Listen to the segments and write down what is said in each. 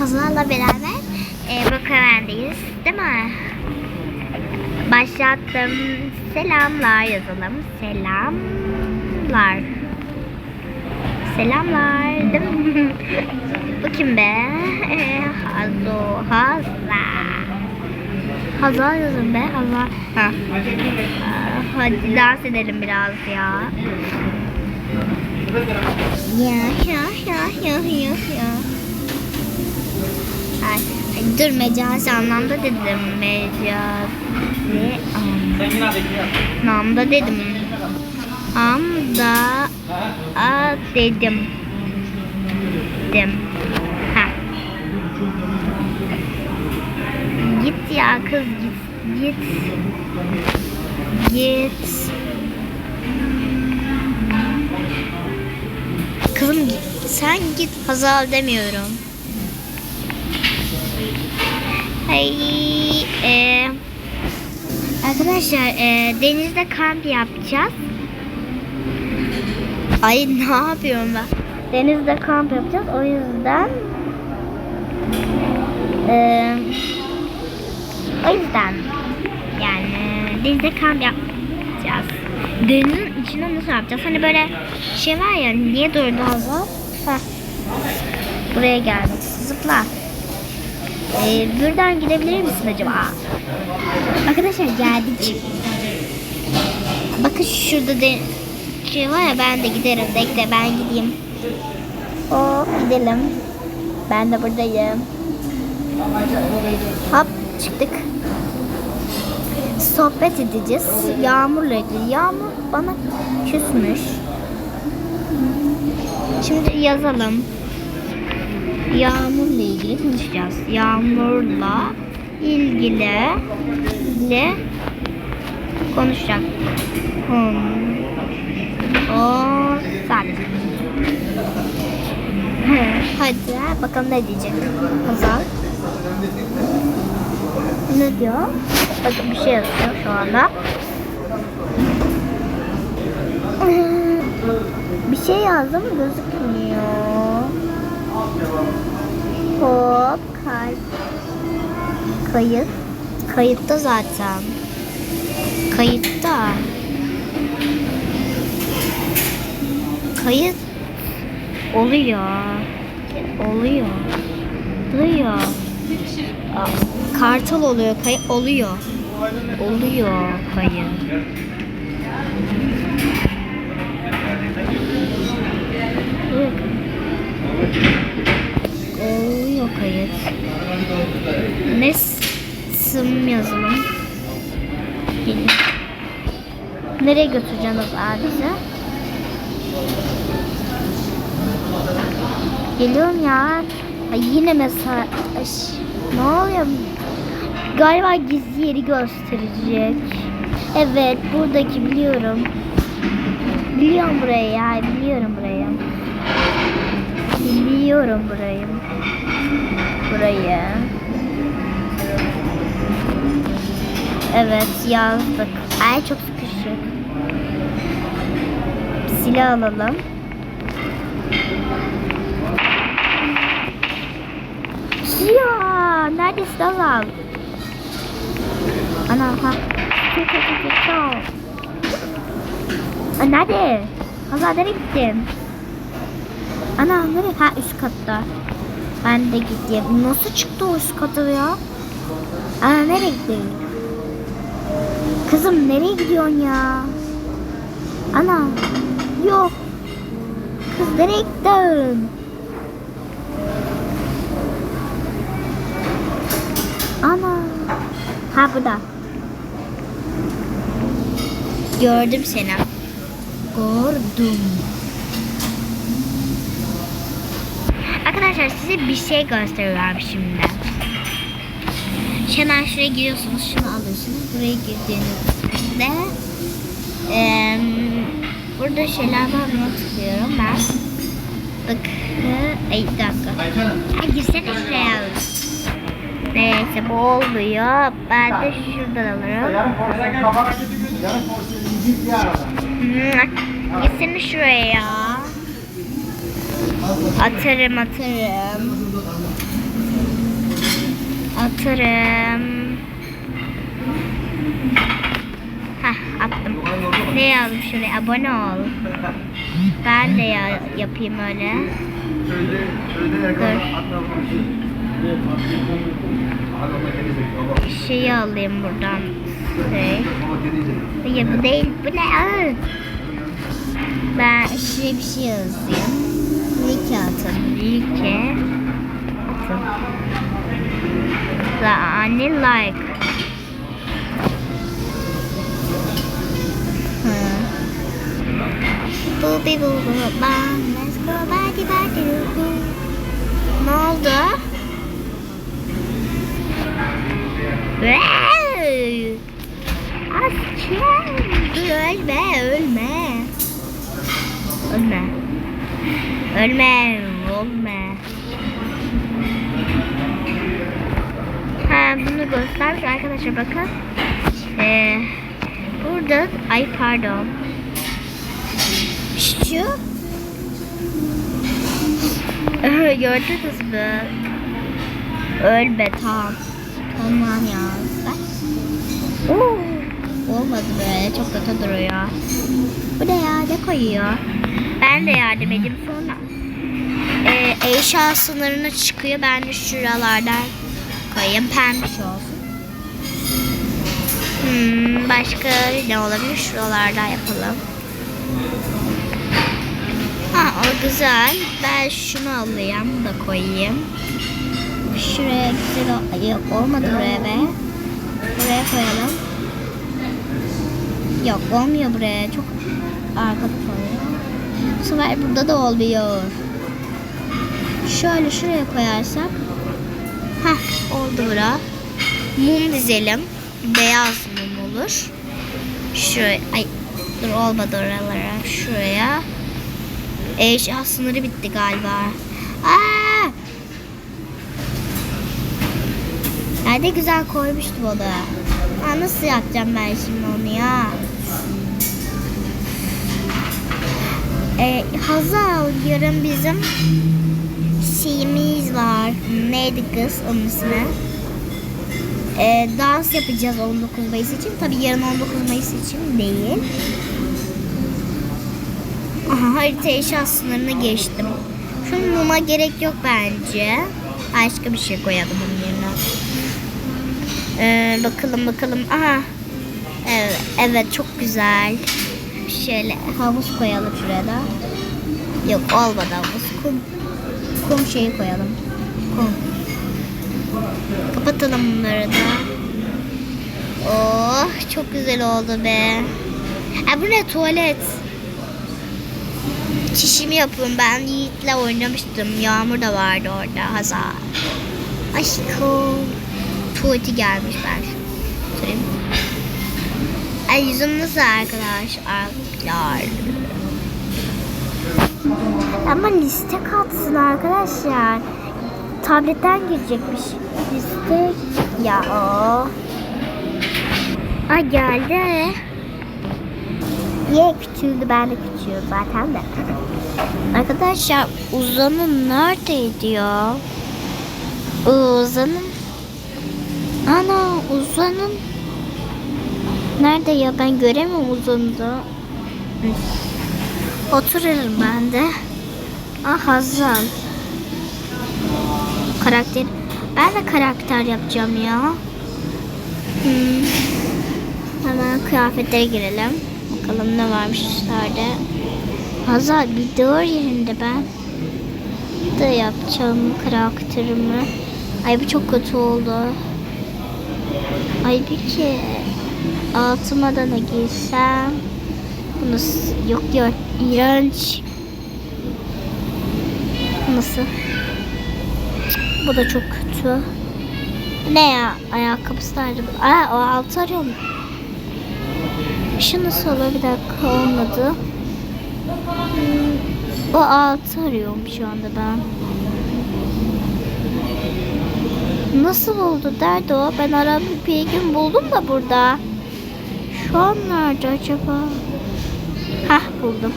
Hazal'la beraber e, Bakıver'deyiz. Değil mi? Başlattım. Selamlar yazalım. Selamlar. Selamlar. Değil mi? Bu kim be? E, Hazo. Hazal. Hazal yazın be. Hazal. Ha. Aa, Hadi dans edelim biraz ya. Ya ya ya ya ya ya. Ay, ay, dur mecazi anlamda dedim. Mecazi anlamda dedim. Amda a dedim. Dedim. Ha. Git ya kız git. Git. Git. Kızım sen git Hazal demiyorum. Hey, e, arkadaşlar e, denizde kamp yapacağız. Ay ne yapıyorum ben? Denizde kamp yapacağız. O yüzden e, o yüzden yani denizde kamp yapacağız. Denizin içine nasıl yapacağız? Hani böyle şey var ya niye durdu? Heh. Buraya geldik. Zıpla. Ee, buradan gidebilir misin acaba? Arkadaşlar geldik. Bakın şurada de şey var ya ben de giderim. Bekle ben gideyim. O gidelim. Ben de buradayım. Hop çıktık. Sohbet edeceğiz. Yağmurla ilgili. Yağmur bana küsmüş. Şimdi yazalım. Yağmurla ilgili konuşacağız. Yağmurla ilgili ile konuşacak. Konuşacak. Hadi bakalım ne diyecek Hazal. Ne diyor? Bakın bir şey yazıyor şu anda. Bir şey yazdım gözükmüyor. Hop kay kayıt. Kayıtta zaten. Kayıtta. Kayıt oluyor. Oluyor. Oluyor. Kartal oluyor. Kayıt oluyor. Oluyor kayıt. Oluyor. Oluyor kayıt. Ne sım yazalım. Gelin. Nereye götüreceğiz abisi? Geliyorum ya. Ay yine mesaj. Ne oluyor? Galiba gizli yeri gösterecek. Evet buradaki biliyorum. Biliyorum burayı ya. Biliyorum burayı. Biliyorum burayı. Burayı. Evet yazdık. Ay çok sıkışık. Silah alalım. Ya neredesin Azal? Ana ha. Çok çok çok çok. Nerede? Hazal nereye gittin? Ana nereye? Ha üst katta. Ben de gideyim. Nasıl çıktı o üst kata ya? Ana nereye gittin? Kızım nereye gidiyorsun ya? Ana yok. Kız nereye gittin? Ana. Ha burada. Gördüm seni. Gördüm. Arkadaşlar size bir şey gösteriyorum şimdi. Hemen şuraya giriyorsunuz. Şunu alıyorsunuz. Buraya girdiğinizde eee burada şeyler var mı tıklıyorum ben. Bakın. Ay dakika. Ay girsene şuraya. Neyse bu olmuyor. Ben de şuradan alırım. Yarın porsiyon Atarım atarım. Atarım. Heh attım. Ne yazdım şuraya? Abone ol. Ben de ya yapayım öyle. Yakala. Atla Şeyi alayım buradan. Şey. Hayır bu değil. Bu ne? Ben şuraya bir şey yazayım. Like atın. Like atın. La anne like. Bu bu bam. Let's go body body bu. Ne oldu? Dur ölme, ölme. Ölme. Ölme, ölme. Ha bunu göstermiş arkadaşlar bakın. Ee, burada, ay pardon. Şu. Gördünüz mü? Ölme tamam. Tamam ya. Oo, olmadı böyle çok kötü duruyor. Bu ne ya ne koyuyor? Ben de yardım edeyim sonra. Ee, eşya sınırına çıkıyor. Ben de şuralardan koyayım. Pembiş olsun. Hmm, başka ne olabilir? Şuralardan yapalım. Ha o güzel. Ben şunu alayım da koyayım. Şuraya güzel Yok olmadı buraya be. Buraya koyalım. Yok olmuyor buraya. Çok arkada koyuyor. Bu sefer burada da olmuyor. Şöyle şuraya koyarsam. Heh oldu bura. Mum dizelim. Beyaz mum olur. Şuraya. Ay dur olmadı oralara. Şuraya. Eşya sınırı bitti galiba. Aa! Ya ne güzel koymuştum onu. Aa, nasıl yapacağım ben şimdi onu ya? Ee, Hazal yarın bizim şeyimiz var. Neydi kız onun ismi? Ee, dans yapacağız 19 Mayıs için. Tabii yarın 19 Mayıs için değil. Aha harita eşya sınırını geçtim. Şu muma gerek yok bence. Başka bir şey koyalım onun yerine. Ee, bakalım bakalım. Aha. Evet, evet çok güzel. Şöyle havuz koyalım şuraya da. Yok olmadı havuz. Kum, kum şeyi koyalım. Kum. Kapatalım bunları da. Oh çok güzel oldu be. E bu ne tuvalet? Çişimi yapıyorum. Ben Yiğit'le oynamıştım. Yağmur da vardı orada. Hazar. Aşkım. Tuvaleti gelmiş ben şu. Ay yüzüm nasıl arkadaşlar? Ama liste kalsın arkadaşlar. Tabletten girecekmiş. Liste ya o. Ay geldi. Ye küçüldü ben de küçüğüm zaten de. Arkadaşlar uzanın neredeydi ya? Uzanın. Ana uzanın. Nerede ya ben göremiyorum uzanı da. Otururum ben de. Ah Hazal. Karakter. Ben de karakter yapacağım ya. Hmm. Hemen kıyafetlere girelim. Bakalım ne varmış üstlerde. Hazal bir dur yerinde ben. Da yapacağım karakterimi. Ay bu çok kötü oldu. Ay bir ki altıma da ne giysem. Bunu yok yok iğrenç. Nasıl? Bu da çok kötü. Ne ya? Ayakkabısı nerede? Aa o altı arıyorum. Şu nasıl olur? Bir dakika olmadı. Hmm, o altı arıyorum şu anda ben. Nasıl oldu? Nerede o? Ben aradım bir gün buldum da burada. Şu an nerede acaba? Hah buldum.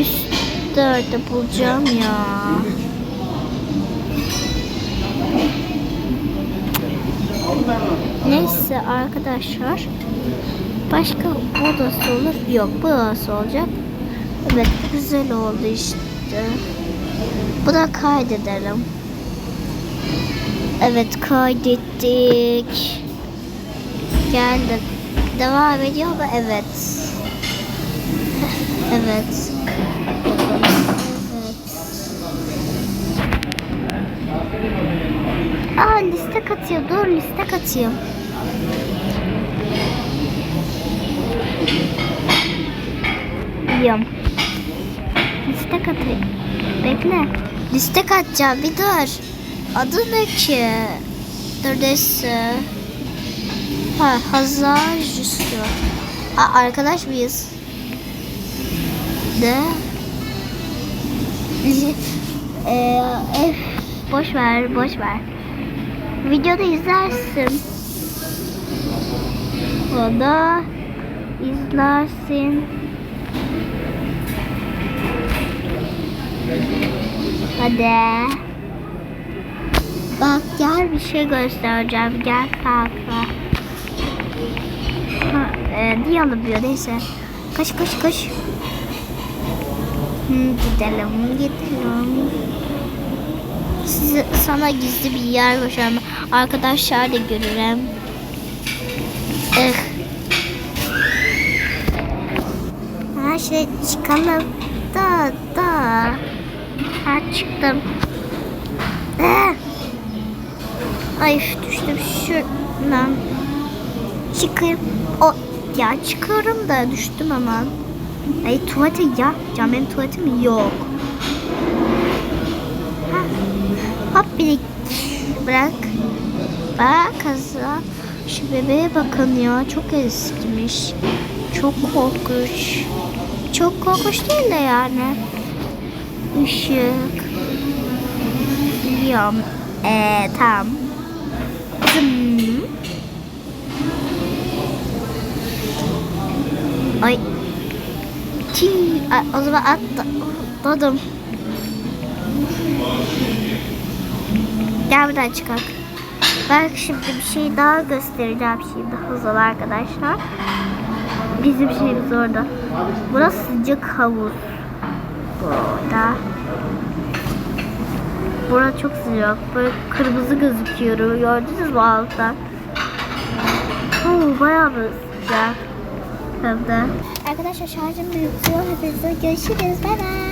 Üstlerde bulacağım ya. Neyse arkadaşlar. Başka odası olur. Yok bu odası olacak. Evet güzel oldu işte. Bu da kaydedelim. Evet kaydettik. Geldi. Devam ediyor mu? Evet. Evet. Evet. Aa liste katıyor. Dur liste katayım. Biliyorum. Liste katayım. Bekle. Liste katacağım. Bir dur. Adı ne ki? Dur neyse. Ha, Hazar Justo. Aa, arkadaş mıyız? Ne? Eee, eh, boş ver, boş ver. Videoda izlersin. O da izlersin. Hadi. Bak gel bir şey göstereceğim. Gel kanka. Ha, e, diye alıyor neyse. Koş koş. Hı, gidelim gidelim. Size, sana gizli bir yer göstereyim. Arkadaşlar da görürüm. Eh. Ha şey çıkalım. Da da. Ha çıktım. Eh. Ay düştüm şuradan. Çıkayım. O ya çıkıyorum da düştüm hemen. Ay tuvalete ya. Can benim tuvaletim yok. Ha. Hop bir bırak. Bak kızım. Şu bebeğe bakın ya. Çok eskimiş. Çok korkunç. Çok korkunç değil de yani. Işık. Biliyorum. Eee tamam. Zım. Ay. Çiğ. O zaman atladım. Gel buradan çıkalım. Ben şimdi bir şey daha göstereceğim şimdi hazır arkadaşlar. Bizim şeyimiz orada. Burası sıcak havuz. Burada. Burası çok sıcak. Böyle kırmızı gözüküyor. Gördünüz mü alttan? Oo, bayağı sıcak. De. Arkadaşlar şarjım bitiyor. Hepinize görüşürüz. Bay bay.